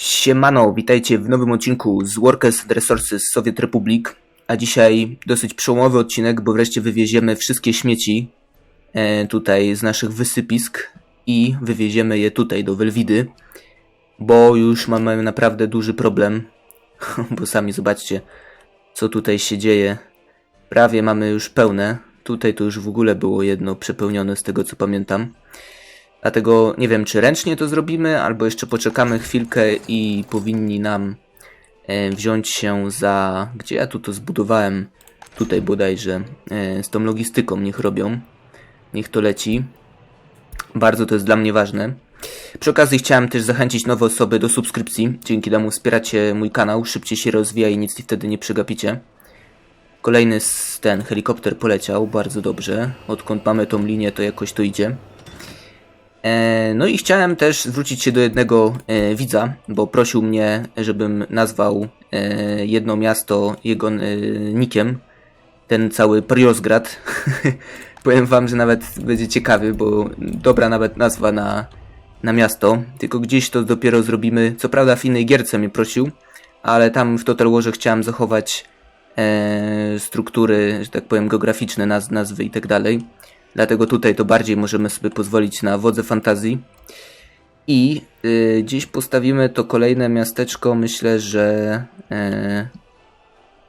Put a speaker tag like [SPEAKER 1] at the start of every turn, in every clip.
[SPEAKER 1] Siemano, witajcie w nowym odcinku z Workers and Resources Soviet Republic. A dzisiaj dosyć przełomowy odcinek, bo wreszcie wywieziemy wszystkie śmieci e, tutaj z naszych wysypisk i wywieziemy je tutaj do Welwidy, bo już mamy naprawdę duży problem, bo sami zobaczcie, co tutaj się dzieje. Prawie mamy już pełne. Tutaj to już w ogóle było jedno przepełnione z tego co pamiętam. Dlatego nie wiem, czy ręcznie to zrobimy, albo jeszcze poczekamy chwilkę i powinni nam e, wziąć się za. Gdzie ja tu to zbudowałem? Tutaj bodajże. E, z tą logistyką niech robią. Niech to leci. Bardzo to jest dla mnie ważne. Przy okazji chciałem też zachęcić nowe osoby do subskrypcji. Dzięki temu wspieracie mój kanał, szybciej się rozwija i nic wtedy nie przegapicie. Kolejny s- ten helikopter poleciał, bardzo dobrze. Odkąd mamy tą linię, to jakoś to idzie. E, no i chciałem też zwrócić się do jednego e, widza, bo prosił mnie, żebym nazwał e, jedno miasto jego nikiem. Ten cały Priosgrad. Powiem wam, że nawet będzie ciekawy, bo dobra nawet nazwa na, na miasto. Tylko gdzieś to dopiero zrobimy. Co prawda w innej gierce mnie prosił, ale tam w Total Warze chciałem zachować struktury, że tak powiem, geograficzne, naz nazwy i tak dalej. Dlatego tutaj to bardziej możemy sobie pozwolić na wodze fantazji. I y, gdzieś postawimy to kolejne miasteczko, myślę, że e,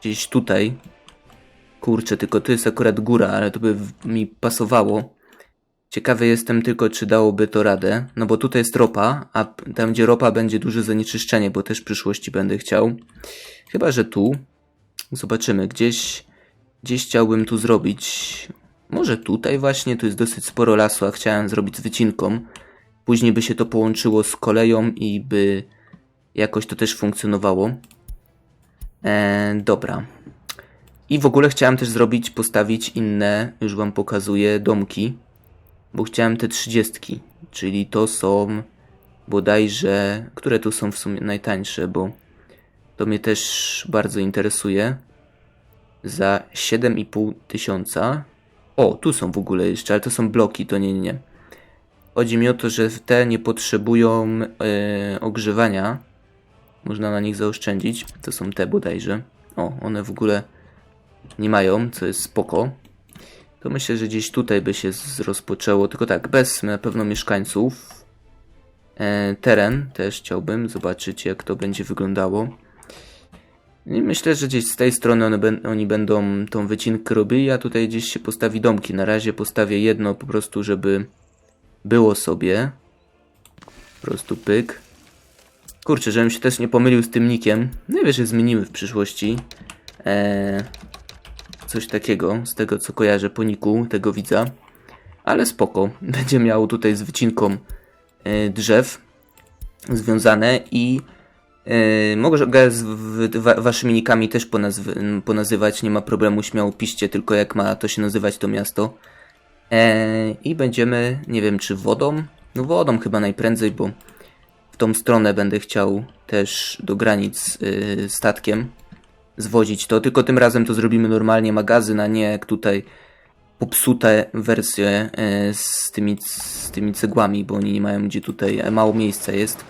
[SPEAKER 1] gdzieś tutaj. Kurczę, tylko to jest akurat góra, ale to by mi pasowało. Ciekawy jestem tylko, czy dałoby to radę. No bo tutaj jest ropa, a tam gdzie ropa będzie duże zanieczyszczenie, bo też w przyszłości będę chciał. Chyba, że tu. Zobaczymy, gdzieś, gdzieś chciałbym tu zrobić. Może tutaj właśnie, tu jest dosyć sporo lasu, a chciałem zrobić z wycinką. Później by się to połączyło z koleją i by jakoś to też funkcjonowało. E, dobra. I w ogóle chciałem też zrobić, postawić inne, już wam pokazuję, domki. Bo chciałem te trzydziestki, czyli to są bodajże, które tu są w sumie najtańsze, bo to mnie też bardzo interesuje. Za 7,5 tysiąca. O, tu są w ogóle jeszcze, ale to są bloki, to nie, nie, nie. Chodzi mi o to, że te nie potrzebują e, ogrzewania. Można na nich zaoszczędzić. To są te bodajże. O, one w ogóle nie mają, co jest spoko. To myślę, że gdzieś tutaj by się rozpoczęło, tylko tak, bez na pewno mieszkańców. E, teren też chciałbym zobaczyć, jak to będzie wyglądało. I myślę, że gdzieś z tej strony one, oni będą tą wycinkę robili, a tutaj gdzieś się postawi domki. Na razie postawię jedno po prostu, żeby było sobie. Po prostu pyk. Kurczę, żebym się też nie pomylił z tym nikiem. Najwyżej zmienimy w przyszłości. Eee, coś takiego, z tego co kojarzę po niku tego widza. Ale spoko. Będzie miał tutaj z wycinką e, drzew związane i mogę go z waszymi nikami też ponazwy, ponazywać, nie ma problemu, śmiało piszcie, tylko jak ma to się nazywać to miasto. E, I będziemy, nie wiem czy wodą, no wodą chyba najprędzej, bo w tą stronę będę chciał też do granic y, statkiem zwozić to, tylko tym razem to zrobimy normalnie magazyn, a nie jak tutaj popsute wersje y, z, tymi, z tymi cegłami, bo oni nie mają gdzie tutaj, mało miejsca jest.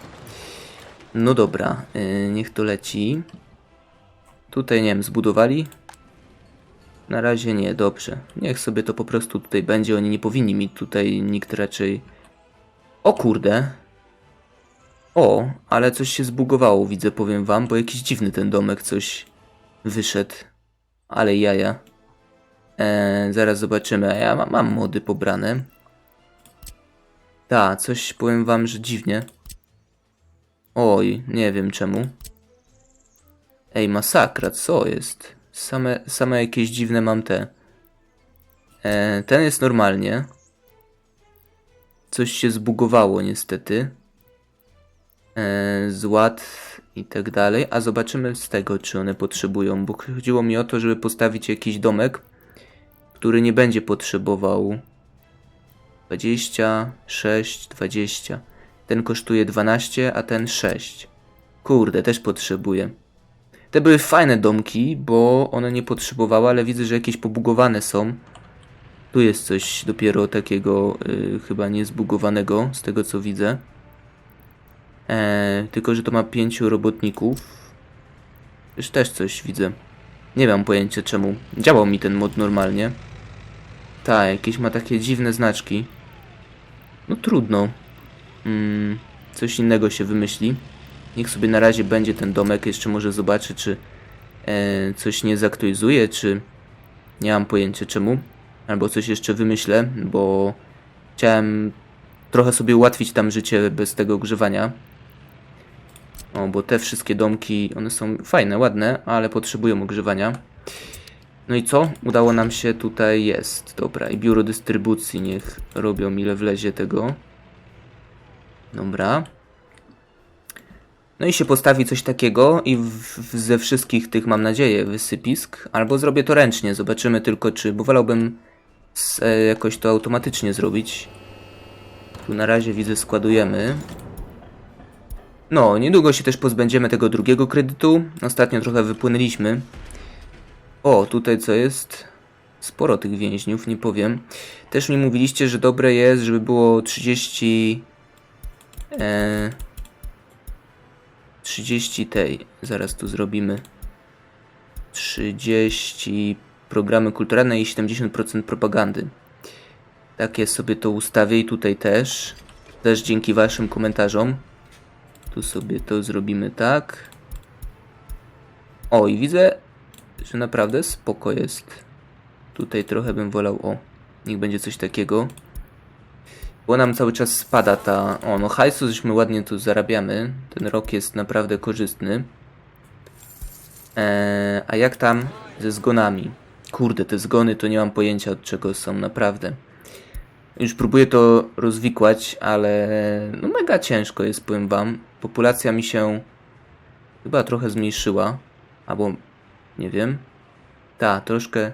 [SPEAKER 1] No dobra, y, niech to leci. Tutaj nie wiem, zbudowali? Na razie nie, dobrze. Niech sobie to po prostu tutaj będzie, oni nie powinni mi tutaj nikt raczej... O kurde, o, ale coś się zbugowało, widzę, powiem wam, bo jakiś dziwny ten domek coś wyszedł. Ale jaja. Eee, zaraz zobaczymy. Ja ma, mam mody pobrane. Ta, coś powiem wam, że dziwnie. Oj, nie wiem czemu. Ej, masakra, co jest? Same, same jakieś dziwne mam te. Eee, ten jest normalnie. Coś się zbugowało niestety e, z ład i tak dalej, a zobaczymy z tego, czy one potrzebują, bo chodziło mi o to, żeby postawić jakiś domek, który nie będzie potrzebował 26, 20. Ten kosztuje 12, a ten 6. Kurde, też potrzebuję. Te były fajne domki, bo one nie potrzebowały, ale widzę, że jakieś pobugowane są. Tu jest coś dopiero takiego y, chyba niezbugowanego, z tego co widzę. E, tylko, że to ma pięciu robotników. Już też coś widzę. Nie mam pojęcia czemu. Działał mi ten mod normalnie. Tak, jakieś ma takie dziwne znaczki. No trudno. Mm, coś innego się wymyśli. Niech sobie na razie będzie ten domek. Jeszcze może zobaczę, czy e, coś nie zaktualizuje, czy nie mam pojęcia czemu. Albo coś jeszcze wymyślę, bo chciałem trochę sobie ułatwić tam życie bez tego ogrzewania. O, bo te wszystkie domki, one są fajne, ładne, ale potrzebują ogrzewania. No i co? Udało nam się, tutaj jest. Dobra, i biuro dystrybucji niech robią ile wlezie tego. Dobra. No i się postawi coś takiego i w, w, ze wszystkich tych, mam nadzieję, wysypisk. Albo zrobię to ręcznie, zobaczymy tylko czy, bo wolałbym s, e, jakoś to automatycznie zrobić. Tu na razie widzę składujemy. No, niedługo się też pozbędziemy tego drugiego kredytu. Ostatnio trochę wypłynęliśmy. O, tutaj co jest? Sporo tych więźniów, nie powiem. Też mi mówiliście, że dobre jest, żeby było 30... E, 30 tej. Zaraz tu zrobimy. 30 programy kulturalne i 70% propagandy. Takie sobie to ustawię i tutaj też. Też dzięki waszym komentarzom. Tu sobie to zrobimy tak. O, i widzę, że naprawdę spoko jest. Tutaj trochę bym wolał, o, niech będzie coś takiego. Bo nam cały czas spada ta, o, no hajsu żeśmy ładnie tu zarabiamy. Ten rok jest naprawdę korzystny. Eee, a jak tam ze zgonami? Kurde, te zgony to nie mam pojęcia od czego są, naprawdę. Już próbuję to rozwikłać, ale no mega ciężko jest, powiem wam. Populacja mi się chyba trochę zmniejszyła, albo nie wiem. Ta, troszkę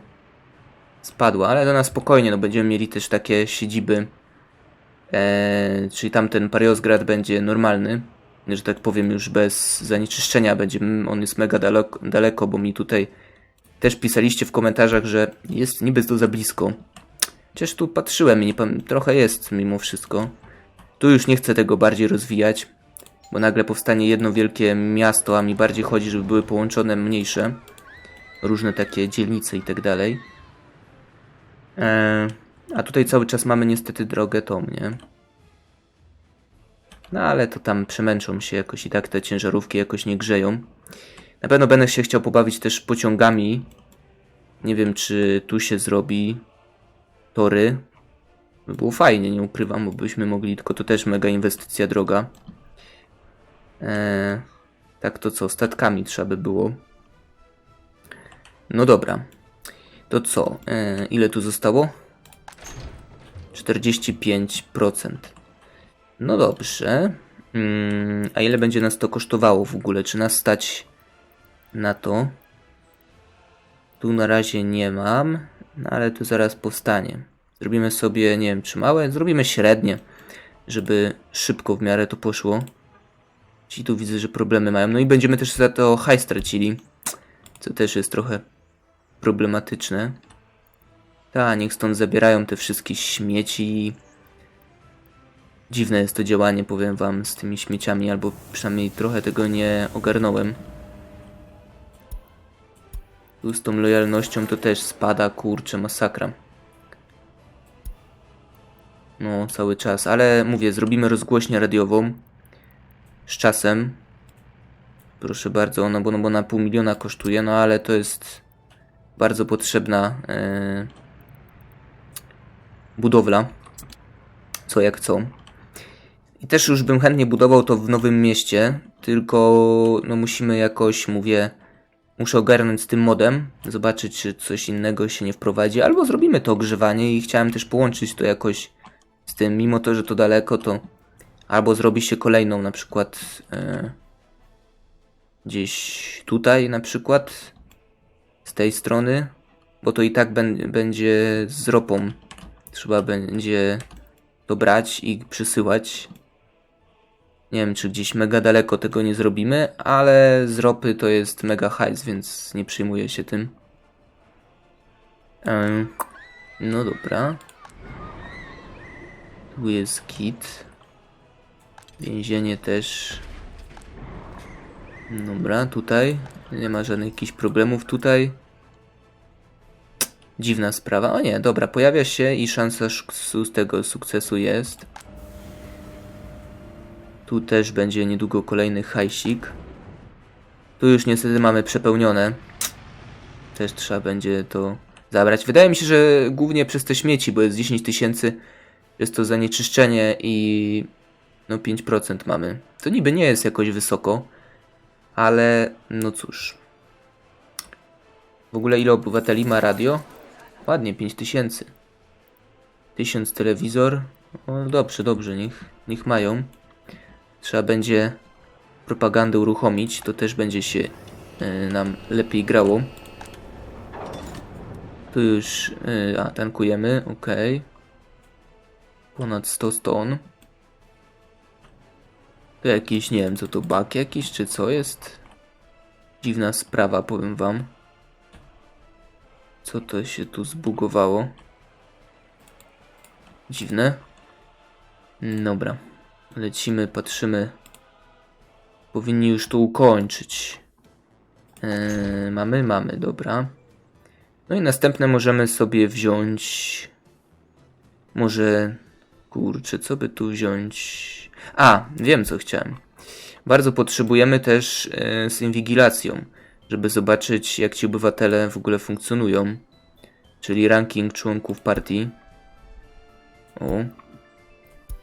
[SPEAKER 1] spadła, ale na spokojnie, no będziemy mieli też takie siedziby, e, czyli tamten Pariosgrad będzie normalny, że tak powiem już bez zanieczyszczenia będzie, on jest mega daleko, daleko, bo mi tutaj też pisaliście w komentarzach, że jest niby to za blisko. Chociaż tu patrzyłem i nie pamiętam, trochę jest mimo wszystko. Tu już nie chcę tego bardziej rozwijać, bo nagle powstanie jedno wielkie miasto, a mi bardziej chodzi, żeby były połączone mniejsze. Różne takie dzielnice i tak dalej. Eee, a tutaj cały czas mamy niestety drogę tą, nie? No ale to tam przemęczą się jakoś i tak te ciężarówki jakoś nie grzeją. Na pewno będę się chciał pobawić też pociągami. Nie wiem, czy tu się zrobi tory. By było fajnie, nie ukrywam, bo byśmy mogli, tylko to też mega inwestycja droga. Eee, tak to co, statkami trzeba by było. No dobra. To co, eee, ile tu zostało? 45%. No dobrze. Mm, a ile będzie nas to kosztowało w ogóle? Czy nas stać na to? Tu na razie nie mam, no ale tu zaraz powstanie. Zrobimy sobie, nie wiem, czy małe, zrobimy średnie, żeby szybko w miarę to poszło. Ci tu widzę, że problemy mają. No i będziemy też za to hajs stracili, co też jest trochę problematyczne. Ta, niech stąd zabierają te wszystkie śmieci. Dziwne jest to działanie, powiem wam, z tymi śmieciami, albo przynajmniej trochę tego nie ogarnąłem. Tu z tą lojalnością to też spada, kurczę, masakra. No, cały czas, ale mówię, zrobimy rozgłośnię radiową z czasem. Proszę bardzo, no bo, no bo na pół miliona kosztuje, no ale to jest bardzo potrzebna e, budowla. Co jak co. I też już bym chętnie budował to w nowym mieście, tylko no musimy jakoś, mówię, muszę ogarnąć z tym modem, zobaczyć czy coś innego się nie wprowadzi, albo zrobimy to ogrzewanie i chciałem też połączyć to jakoś z tym, mimo to, że to daleko, to albo zrobi się kolejną na przykład e, gdzieś tutaj na przykład z tej strony, bo to i tak będzie z ropą. Trzeba będzie to brać i przysyłać. Nie wiem, czy gdzieś mega daleko tego nie zrobimy, ale z ropy to jest mega hajs, więc nie przyjmuję się tym. Um, no dobra. Tu jest kit. Więzienie też. Dobra, tutaj. Nie ma żadnych jakichś problemów tutaj. Dziwna sprawa. O nie, dobra, pojawia się i szansa z tego sukcesu jest. Tu też będzie niedługo kolejny hajsik. Tu już niestety mamy przepełnione. Też trzeba będzie to zabrać. Wydaje mi się, że głównie przez te śmieci, bo jest 10 tysięcy, jest to zanieczyszczenie i no 5% mamy. To niby nie jest jakoś wysoko, ale no cóż. W ogóle ile obywateli ma radio? Ładnie, 5000. 1000 telewizor. O, dobrze, dobrze, niech, niech mają. Trzeba będzie propagandę uruchomić, to też będzie się e, nam lepiej grało. Tu już, e, a tankujemy, ok. Ponad 100 ston. To jakiś, nie wiem co to, bak jakiś, czy co jest? Dziwna sprawa, powiem wam. Co to się tu zbugowało? Dziwne. Dobra. Lecimy, patrzymy. Powinni już to ukończyć. Eee, mamy, mamy, dobra. No i następne możemy sobie wziąć. Może. Kurczę, co by tu wziąć? A, wiem co chciałem. Bardzo potrzebujemy też e, z inwigilacją, żeby zobaczyć, jak ci obywatele w ogóle funkcjonują. Czyli ranking członków partii. O.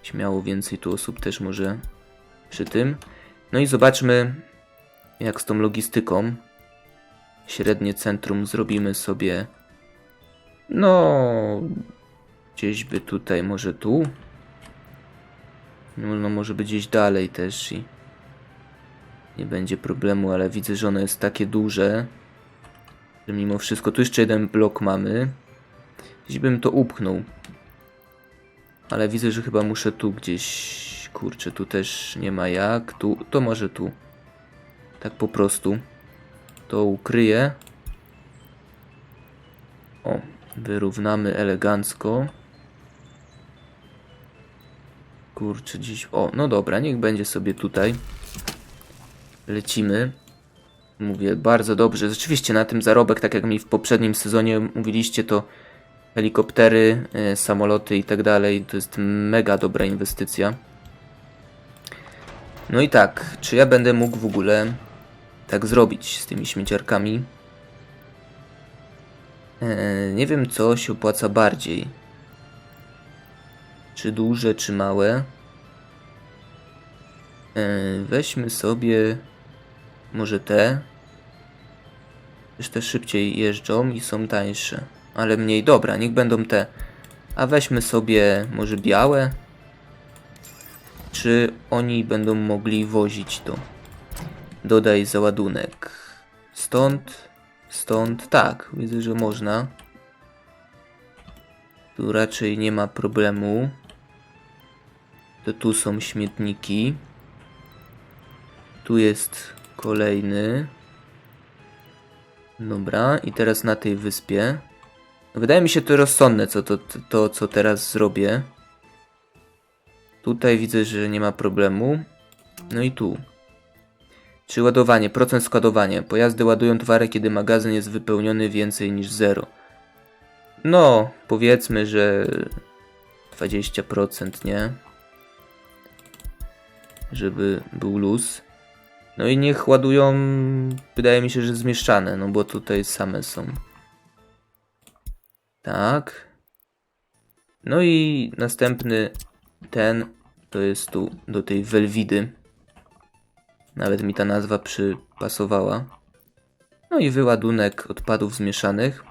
[SPEAKER 1] Śmiało więcej tu osób też może przy tym. No i zobaczmy, jak z tą logistyką. Średnie centrum zrobimy sobie. No, gdzieś by tutaj, może tu. No, może by gdzieś dalej też i nie będzie problemu, ale widzę, że ono jest takie duże, że mimo wszystko tu jeszcze jeden blok mamy. Gdzieś bym to upchnął. Ale widzę, że chyba muszę tu gdzieś. Kurczę, tu też nie ma jak. Tu, to może tu. Tak po prostu. To ukryję. O, wyrównamy elegancko. Kurczę, dziś. O, no dobra, niech będzie sobie tutaj. Lecimy. Mówię, bardzo dobrze. Rzeczywiście na tym zarobek, tak jak mi w poprzednim sezonie mówiliście, to helikoptery, e, samoloty i tak dalej, to jest mega dobra inwestycja. No i tak, czy ja będę mógł w ogóle tak zrobić z tymi śmieciarkami? E, nie wiem, co się opłaca bardziej. Czy duże, czy małe. E, weźmy sobie może te. Już te szybciej jeżdżą i są tańsze. Ale mniej dobra, niech będą te. A weźmy sobie może białe. Czy oni będą mogli wozić to? Dodaj załadunek. Stąd, stąd, tak, widzę, że można. Tu raczej nie ma problemu. To tu są śmietniki. Tu jest kolejny. Dobra, i teraz na tej wyspie. Wydaje mi się to rozsądne, co to, to, to co teraz zrobię. Tutaj widzę, że nie ma problemu. No i tu. Czy ładowanie, procent składowania. Pojazdy ładują towary, kiedy magazyn jest wypełniony więcej niż 0. No, powiedzmy, że 20%, nie? Żeby był luz. No i niech ładują, wydaje mi się, że zmieszczane, no bo tutaj same są. Tak. No i następny ten to jest tu do tej Welwidy. Nawet mi ta nazwa przypasowała. No i wyładunek odpadów zmieszanych.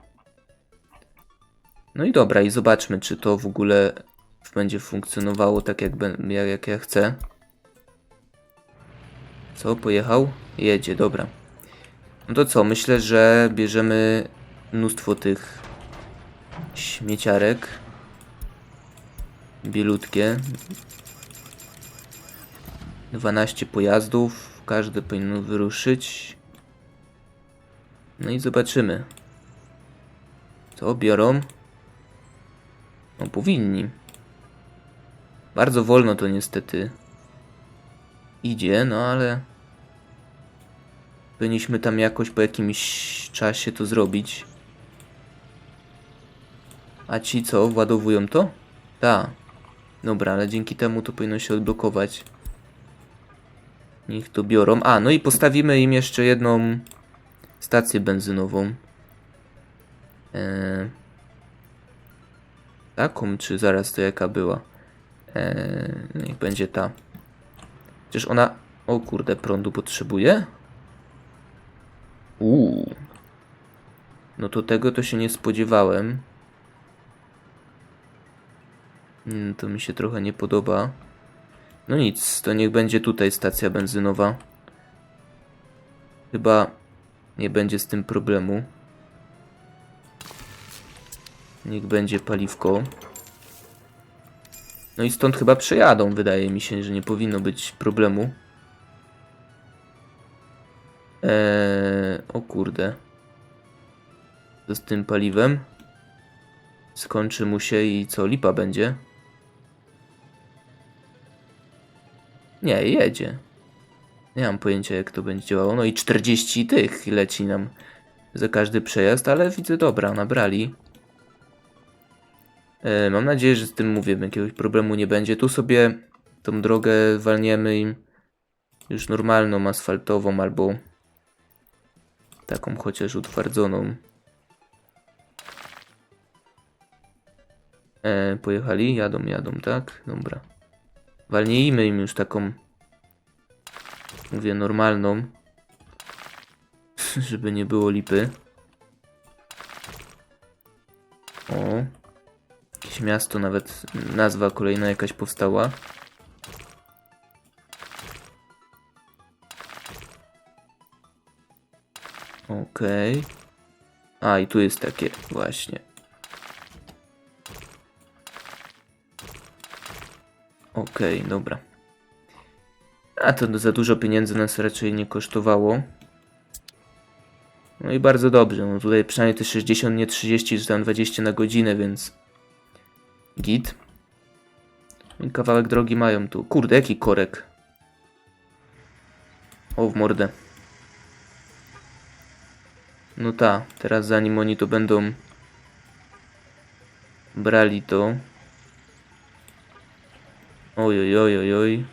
[SPEAKER 1] No i dobra, i zobaczmy, czy to w ogóle będzie funkcjonowało tak, jak, jak, ja chcę. Co, pojechał? Jedzie, dobra. No to co, myślę, że bierzemy mnóstwo tych śmieciarek. Bielutkie. 12 pojazdów, każdy powinno wyruszyć. No i zobaczymy. Co biorą? No powinni. Bardzo wolno to niestety idzie, no ale powinniśmy tam jakoś po jakimś czasie to zrobić. A ci co, władowują to? Tak. Dobra, ale dzięki temu to powinno się odblokować. Niech to biorą. A, no i postawimy im jeszcze jedną stację benzynową. Eee, taką, czy zaraz to jaka była? Eee, niech będzie ta. Przecież ona... O kurde, prądu potrzebuje? Uuu. No to tego to się nie spodziewałem. Mm, to mi się trochę nie podoba. No nic, to niech będzie tutaj stacja benzynowa. Chyba nie będzie z tym problemu. Niech będzie paliwko. No i stąd chyba przejadą, wydaje mi się, że nie powinno być problemu. Eee, o kurde. Co z tym paliwem? Skończy mu się i co, lipa będzie? Nie, jedzie. Nie mam pojęcia jak to będzie działało. No i 40 tych leci nam za każdy przejazd, ale widzę dobra, nabrali. E, mam nadzieję, że z tym mówię, jakiegoś problemu nie będzie. Tu sobie tą drogę walniemy im już normalną, asfaltową albo taką chociaż utwardzoną. E, pojechali? Jadą, jadą, tak? Dobra. Walnijmy im już taką, mówię, normalną, żeby nie było lipy. O, miasto, nawet nazwa kolejna jakaś powstała. Okej. A, i tu jest takie właśnie. Okej, dobra. A to za dużo pieniędzy nas raczej nie kosztowało. No i bardzo dobrze. No tutaj przynajmniej te 60, nie 30, czy tam 20 na godzinę, więc git. I kawałek drogi mają tu. Kurde, jaki korek. O, w mordę. No ta, teraz zanim oni to będą brali to. Oj, oj, oj, oj, oj.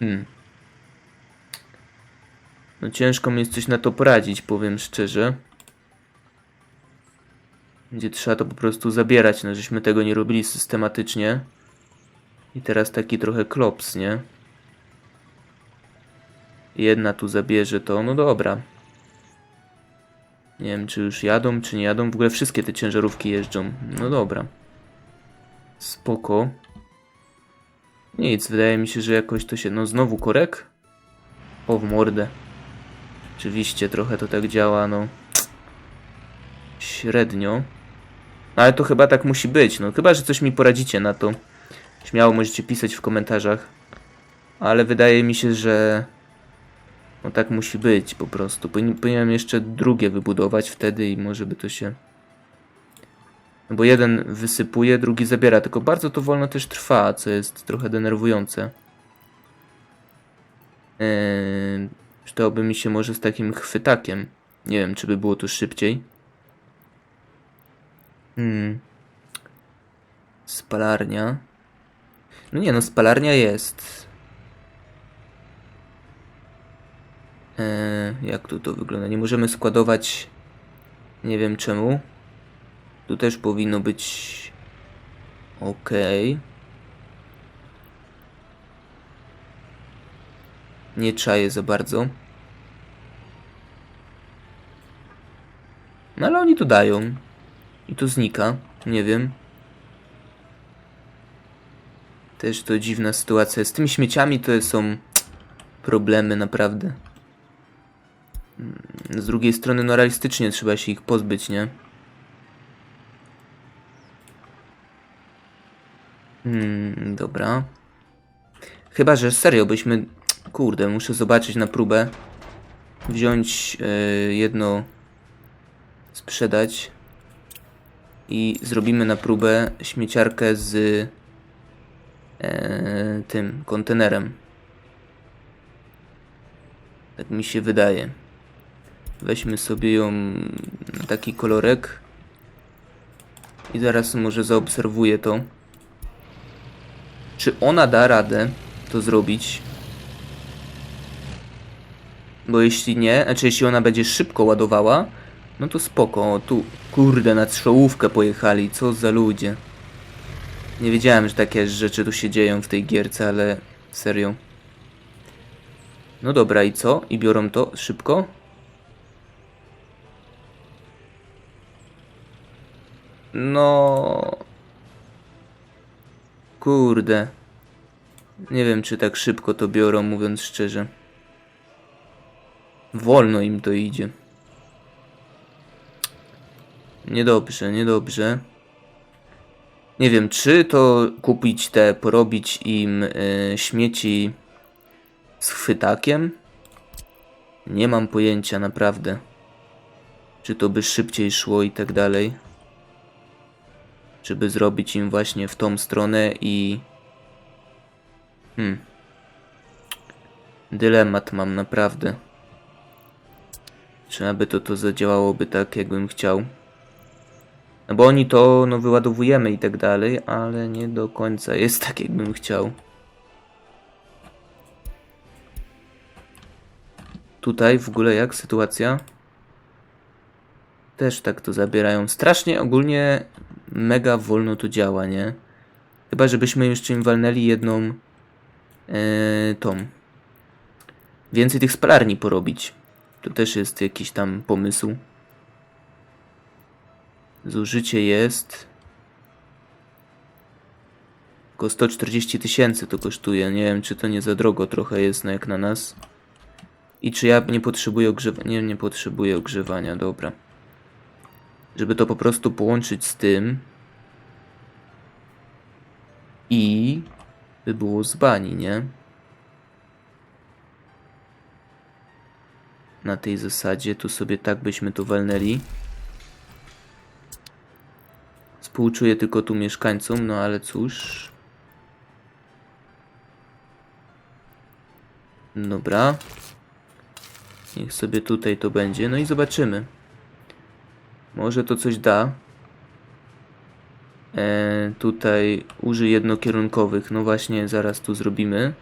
[SPEAKER 1] Hmm. No ciężko mi jest coś na to poradzić, powiem szczerze. Będzie trzeba to po prostu zabierać, no żeśmy tego nie robili systematycznie. I teraz taki trochę klops, nie? Jedna tu zabierze to, no dobra. Nie wiem, czy już jadą, czy nie jadą. W ogóle wszystkie te ciężarówki jeżdżą. No dobra. Spoko. Nic, wydaje mi się, że jakoś to się... No znowu korek? O, w mordę. Oczywiście, trochę to tak działa, no. Średnio. Ale to chyba tak musi być, no. Chyba, że coś mi poradzicie na to. Śmiało możecie pisać w komentarzach. Ale wydaje mi się, że... No tak musi być po prostu. Powin- Powinienem jeszcze drugie wybudować wtedy i może by to się... No bo jeden wysypuje, drugi zabiera, tylko bardzo to wolno też trwa, co jest trochę denerwujące. Eee, przydałoby mi się może z takim chwytakiem. Nie wiem, czy by było to szybciej. Hmm. Spalarnia. No nie, no spalarnia jest. Eee, jak tu to wygląda? Nie możemy składować. Nie wiem czemu. Tu też powinno być ok. Nie czaję za bardzo. No ale oni to dają. I to znika. Nie wiem. Też to dziwna sytuacja. Z tymi śmieciami to są problemy naprawdę. Z drugiej strony, no realistycznie trzeba się ich pozbyć, nie? Hmm, dobra. Chyba, że serio byśmy... Kurde, muszę zobaczyć na próbę. Wziąć e, jedno... Sprzedać. I zrobimy na próbę śmieciarkę z... e, tym kontenerem. Tak mi się wydaje. Weźmy sobie ją na taki kolorek. I zaraz może zaobserwuję to. Czy ona da radę to zrobić? Bo jeśli nie, znaczy jeśli ona będzie szybko ładowała, no to spoko. O, tu, kurde, na strzałówkę pojechali. Co za ludzie. Nie wiedziałem, że takie rzeczy tu się dzieją w tej gierce, ale serio. No dobra, i co? I biorą to szybko? No. Kurde. Nie wiem, czy tak szybko to biorą, mówiąc szczerze. Wolno im to idzie. Niedobrze, niedobrze. Nie wiem, czy to kupić te, porobić im y, śmieci z chwytakiem? Nie mam pojęcia, naprawdę. Czy to by szybciej szło i tak dalej. Żeby zrobić im właśnie w tą stronę i... Hmm. Dylemat mam naprawdę. Czy aby to to zadziałałoby tak, jakbym chciał. No bo oni to no wyładowujemy i tak dalej, ale nie do końca jest tak, jakbym chciał. Tutaj w ogóle jak sytuacja? Też tak to zabierają. Strasznie ogólnie mega wolno to działa, nie? Chyba żebyśmy jeszcze im walnęli jedną e, tą. Więcej tych spalarni porobić. To też jest jakiś tam pomysł. Zużycie jest. Tylko 140 tysięcy to kosztuje. Nie wiem, czy to nie za drogo trochę jest, no jak na nas. I czy ja nie potrzebuję ogrzewania? Nie, nie potrzebuję ogrzewania, dobra. Żeby to po prostu połączyć z tym. I by było z bani, nie? Na tej zasadzie tu sobie tak byśmy to walnęli. Współczuję tylko tu mieszkańcom, no ale cóż. Dobra. Niech sobie tutaj to będzie. No i zobaczymy. Może to coś da. E, tutaj użyj jednokierunkowych. No właśnie, zaraz tu zrobimy.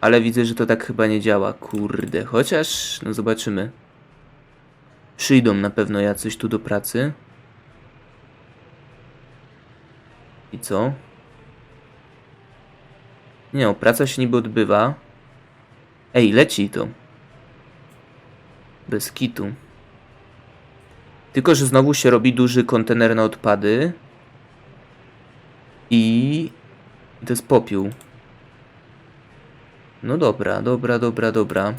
[SPEAKER 1] Ale widzę, że to tak chyba nie działa. Kurde, chociaż, no zobaczymy. Przyjdą na pewno jacyś tu do pracy. I co? Nie no, praca się niby odbywa. Ej, leci to. Bez kitu. Tylko, że znowu się robi duży kontener na odpady. I... To jest popiół. No dobra, dobra, dobra, dobra.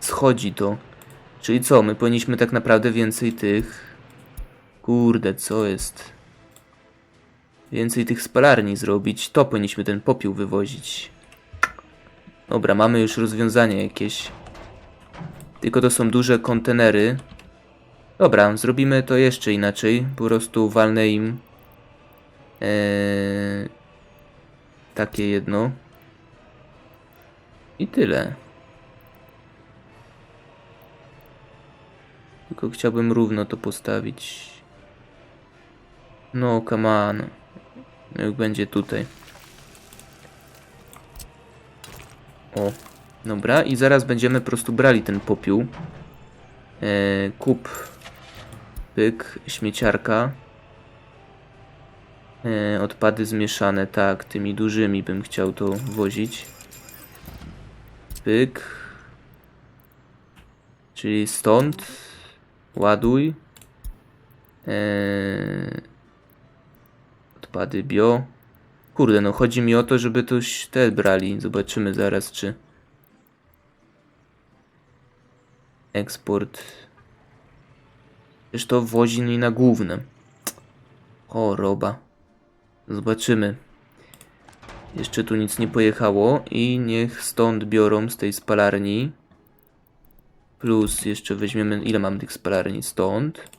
[SPEAKER 1] Schodzi to. Czyli co, my powinniśmy tak naprawdę więcej tych... Kurde, co jest? Więcej tych spalarni zrobić. To powinniśmy ten popiół wywozić. Dobra, mamy już rozwiązanie jakieś. Tylko to są duże kontenery. Dobra, zrobimy to jeszcze inaczej. Po prostu walnę im... Eee, takie jedno. I tyle. Tylko chciałbym równo to postawić. No, come on. Jak będzie tutaj. O, dobra. I zaraz będziemy po prostu brali ten popiół. E, kup. Pyk. Śmieciarka. E, odpady zmieszane. Tak, tymi dużymi bym chciał to wozić. Pyk. Czyli stąd. Ładuj. Eee, odpady bio. Kurde, no chodzi mi o to, żeby toś te brali. Zobaczymy zaraz, czy... Eksport. Przecież to wozi mi na główne. O, roba. Zobaczymy. Jeszcze tu nic nie pojechało i niech stąd biorą z tej spalarni. Plus jeszcze weźmiemy, ile mam tych spalarni stąd.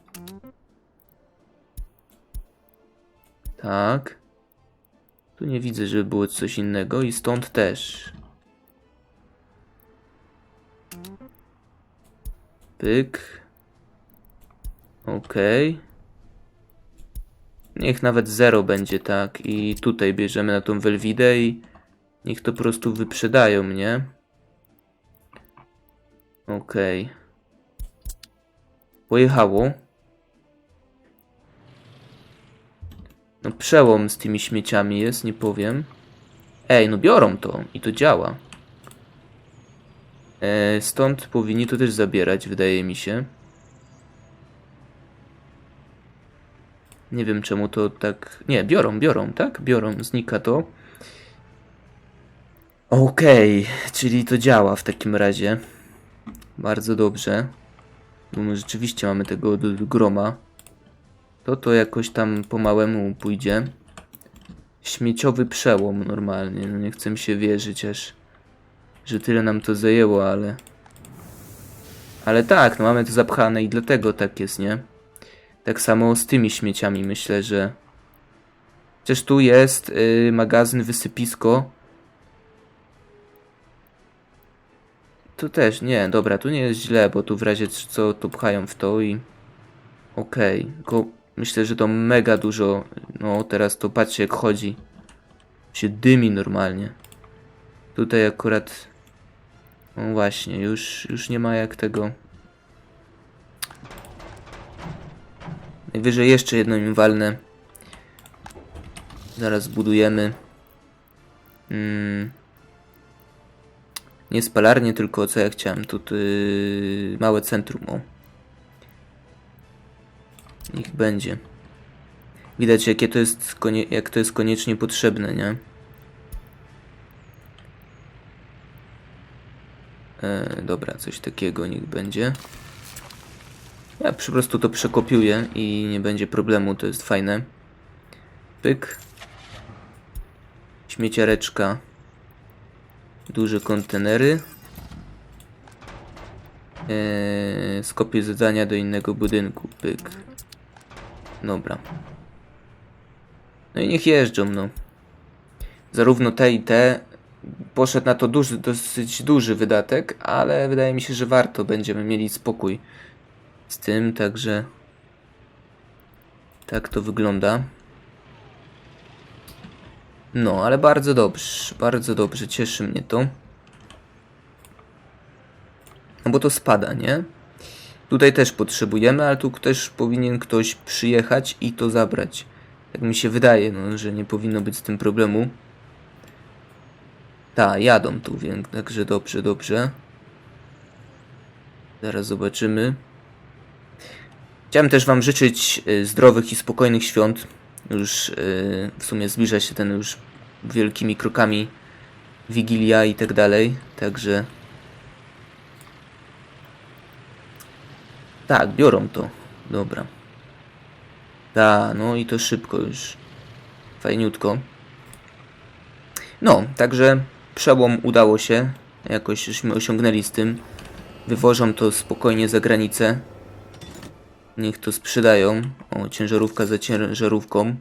[SPEAKER 1] Tak. Tu nie widzę, żeby było coś innego i stąd też. Pyk. Okej. Niech nawet zero będzie, tak. I tutaj bierzemy na tą Welwidę i niech to po prostu wyprzedają mnie. Okej. Pojechało. No przełom z tymi śmieciami jest, nie powiem. Ej, no biorą to i to działa. E, stąd powinni to też zabierać, wydaje mi się. Nie wiem czemu to tak... Nie, biorą, biorą, tak? Biorą, znika to. Okej, czyli to działa w takim razie. Bardzo dobrze. Bo my rzeczywiście mamy tego groma. To to jakoś tam po małemu pójdzie. Śmieciowy przełom normalnie. No nie chcę mi się wierzyć aż, że tyle nam to zajęło, ale... Ale tak, no mamy to zapchane i dlatego tak jest, nie? Tak samo z tymi śmieciami myślę, że... Przecież tu jest y, magazyn, wysypisko. Tu też, nie, dobra, tu nie jest źle, bo tu w razie co to pchają w to i... Okej, tylko myślę, że to mega dużo... No, teraz to patrzcie jak chodzi. Się dymi normalnie. Tutaj akurat... No właśnie, już, już nie ma jak tego... Najwyżej jeszcze jedną im walnę. Zaraz budujemy. Mm. Nie spalarnię, tylko co ja chciałem. Tu yy, małe centrum. O. Niech będzie. Widać jakie to jest jak to jest koniecznie potrzebne, nie? E, dobra, coś takiego niech będzie. Ja po prostu to przekopiuję i nie będzie problemu, to jest fajne. Pyk. Śmieciareczka. Duże kontenery. Eee, skopię zadania do innego budynku. Pyk. Dobra. No i niech jeżdżą, no. Zarówno te i te. Poszedł na to duży, dosyć duży wydatek, ale wydaje mi się, że warto. Będziemy mieli spokój z tym, także tak to wygląda. No, ale bardzo dobrze, bardzo dobrze, cieszy mnie to. No bo to spada, nie? Tutaj też potrzebujemy, ale tu też powinien ktoś przyjechać i to zabrać. Tak mi się wydaje, no, że nie powinno być z tym problemu. Tak, jadą tu, więc także dobrze, dobrze. Zaraz zobaczymy. Chciałem też Wam życzyć y, zdrowych i spokojnych świąt. Już y, w sumie zbliża się ten już wielkimi krokami Wigilia i tak dalej. Także. Tak, biorą to. Dobra. Da, no i to szybko już. Fajniutko. No, także przełom udało się. Jakoś żeśmy osiągnęli z tym. Wywożą to spokojnie za granicę. Niech to sprzedają. O, ciężarówka za ciężarówką.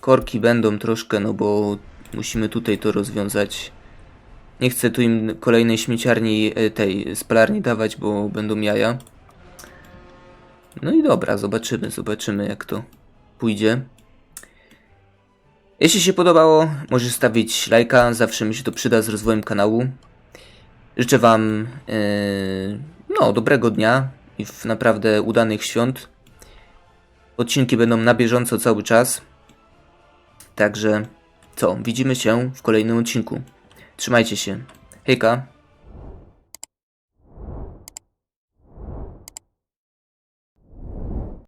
[SPEAKER 1] Korki będą troszkę, no bo musimy tutaj to rozwiązać. Nie chcę tu im kolejnej śmieciarni, e, tej spalarni dawać, bo będą jaja. No i dobra, zobaczymy, zobaczymy jak to pójdzie. Jeśli się podobało, możesz stawić lajka, zawsze mi się to przyda z rozwojem kanału. Życzę Wam e, no, dobrego dnia i w naprawdę udanych świąt. Odcinki będą na bieżąco cały czas. Także co, widzimy się w kolejnym odcinku. Trzymajcie się. Hejka.